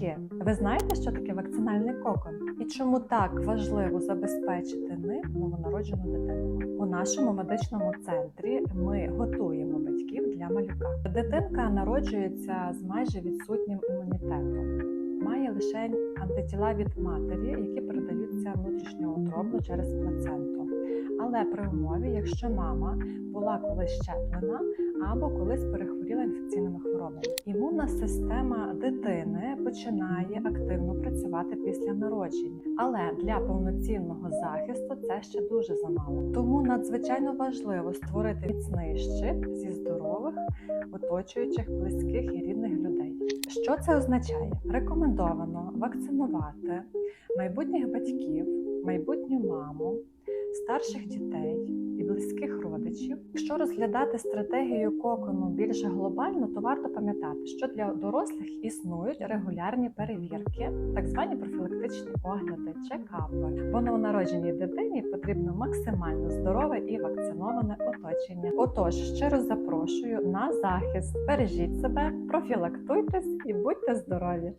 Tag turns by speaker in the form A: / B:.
A: Батьки, ви знаєте, що таке вакцинальний кокон? І чому так важливо забезпечити ним новонароджену дитинку? У нашому медичному центрі ми готуємо батьків для малюка. Дитинка народжується з майже відсутнім імунітетом. Має лише антитіла від матері, які передаються внутрішньоутробно через плаценту. Але при умові, якщо мама була колись щеплена або колись перехворіла інфекційними хворобами, імунна система дитини починає активно працювати після народження. Але для повноцінного захисту це ще дуже замало. Тому надзвичайно важливо створити міцний щит зі здорових, оточуючих близьких і рідних людей. Що це означає? Рекомендовано вакцинувати майбутніх батьків, майбутню маму, старших дітей і близьких родичів. Якщо розглядати стратегію кокону більш глобально, то варто пам'ятати, що для дорослих існують регулярні перевірки, так звані профілактичні огляди, чекапи. Бо новонародженій дитині потрібно максимально здорове і вакциноване оточення. Отож, щиро запрошую на захист. Бережіть себе, профілактуйтесь і будьте здорові!